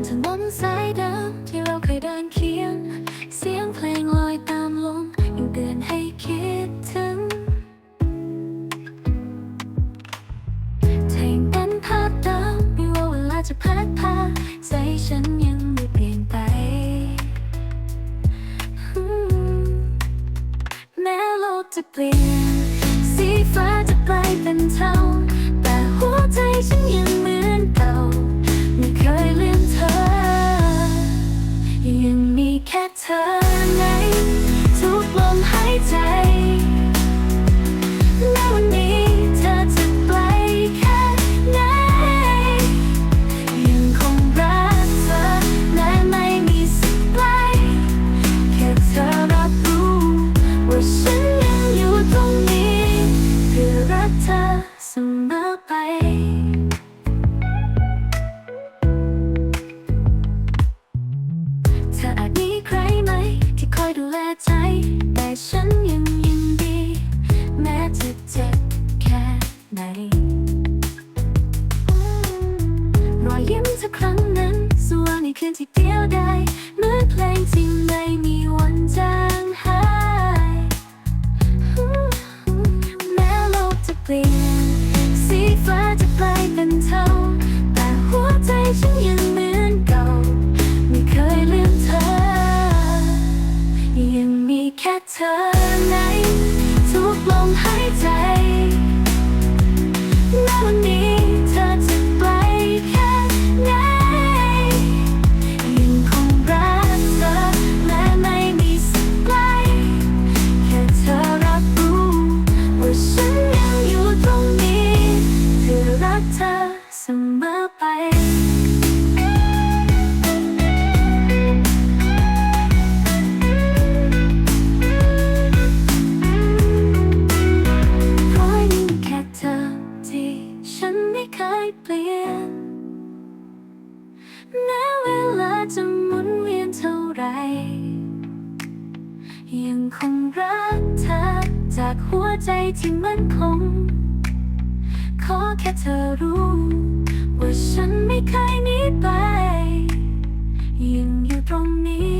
นถนนสายเดิมที่เราเคยเดินเคียง เสียงเพลงลอยตามลมยังเตือนให้คิดถึงเทงเป็นภาพเดิมไม่ว่าเวลาจะพัดพาใจฉันยังไม่เปลี่ยนไป แม้โลกจะเปลี่ยน สีฟ้าจะกลายเป็นเทา รักเธอเสมอไปเธออาจมีใครไหม ที่คอยดูแลใจแต่ฉัน แค่เธอในทุกลมหายใจแม้วันนี้เธอจะไกลแค่ไหนยังคงรักเธอและไม่มีสิ่งใกลแค่เธอรับรู้ว่าฉันยังอยู่ตรงนี้เพื่อรักเธอเสมอไป แม้เวลาจะหมุนเวียนเท่าไร ยังคงรักเธอจากหัวใจที่มั่นคง ขอแค่เธอรู้ ว่าฉันไม่เคยหนีไป ยังอยู่ตรงนี้